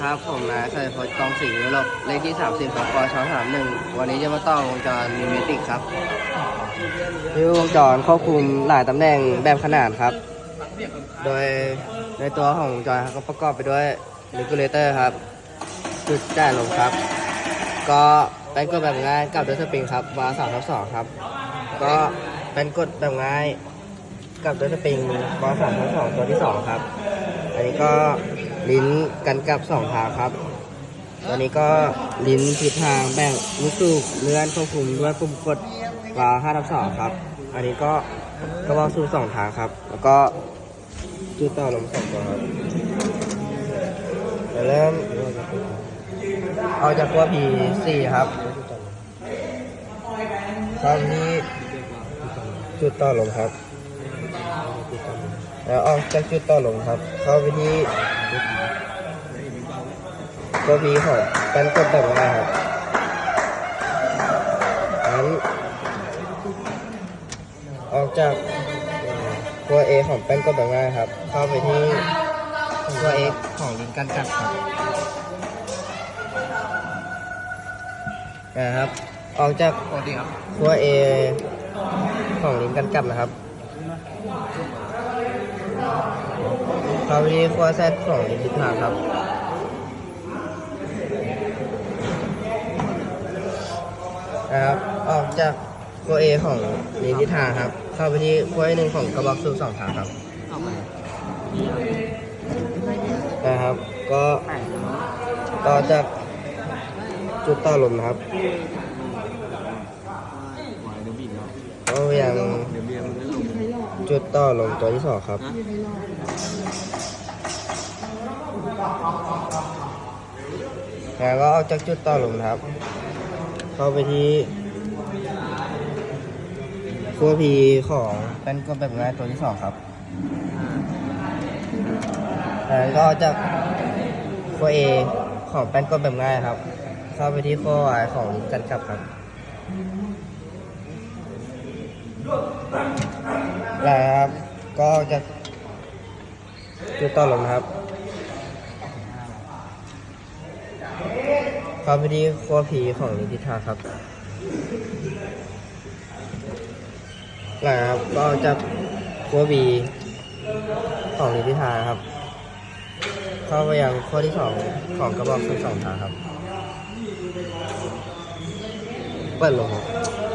ครับ ผมนายชัยพจน์กองศรีวิโรจน์เลขที่ 30สกช้อน31 วันนี้จะมาต่อวงจรนิเมติกครับที่วงจรควบคุมหลายตำแหน่งแบบขนาดครับ โดยในตัวของวงจรก็ประกอบไปด้วย regulator ครับ จุดจ่ายลมครับ ก็เป็นกดแบบง่ายกับด้วยสปริงครับวาสามทับสองครับ ก็เป็นกดแบบง่ายกับด้วยสปริงวาสามทับสองตัวที่สองครับ อันนี้ก็ ลิ้นกันกับสองทาครับ ตอนนี้ก็ลิ้นทิศทางแบ่งลูกสูบเลื่อนควบคุมด้วยปุ่มกดวาล์วห้าทับสองครับ อันนี้ก็กระบอกสูบสองทางครับ แล้วก็จุดต่อลมสองตัวครับเริ่มเอาจากขั้ว P4 ครับเข้าที่จุดต่อลมครับ แล้วออกจากจุดต่อลมครับ เข้าไปที่ ตัวพีของการกดแบบง่ายครับนั้นออกจากตัวเอของแป้นกดแบบง่ายครับ เข้าไปที่ตัวเอของลิ้นกันกัดครับนะครับ ออกจากตัวเอของลิ้นกันกัดนะครับคราวนี้ขั้วแซดของลินทิศทางครับ นะครับออกจากขั้ว A ของลินทิศทาครับ เข้าไปที่ขั้ว A หนึ่งของกระบอกสูบสองทางครับนะครับก็ต่อจากจุดต่อลมนะครับก็ยังจุดต่อลมตัวที่สองครับแล้วก็ออกจากจุดต่อลมนะครับ เข้าไปที่ขั้วพีของแป้นกดแบบง่ายตัวที่สองครับแล้วก็จากขั้วเอของแป้นกดแบบง่ายครับ เข้าไปที่ขั้วไอของกันกลับครับ แล้วครับ ก็จากจุดต่อลมนะครับ เข้าไปที่ขั้วผีของนิติธาครับหลังครับก็จะขั้วบีของนิติธาครับ เข้าไปยังข้อที่สองของกระบอกทั้งสองทางครับเปิดลงครับ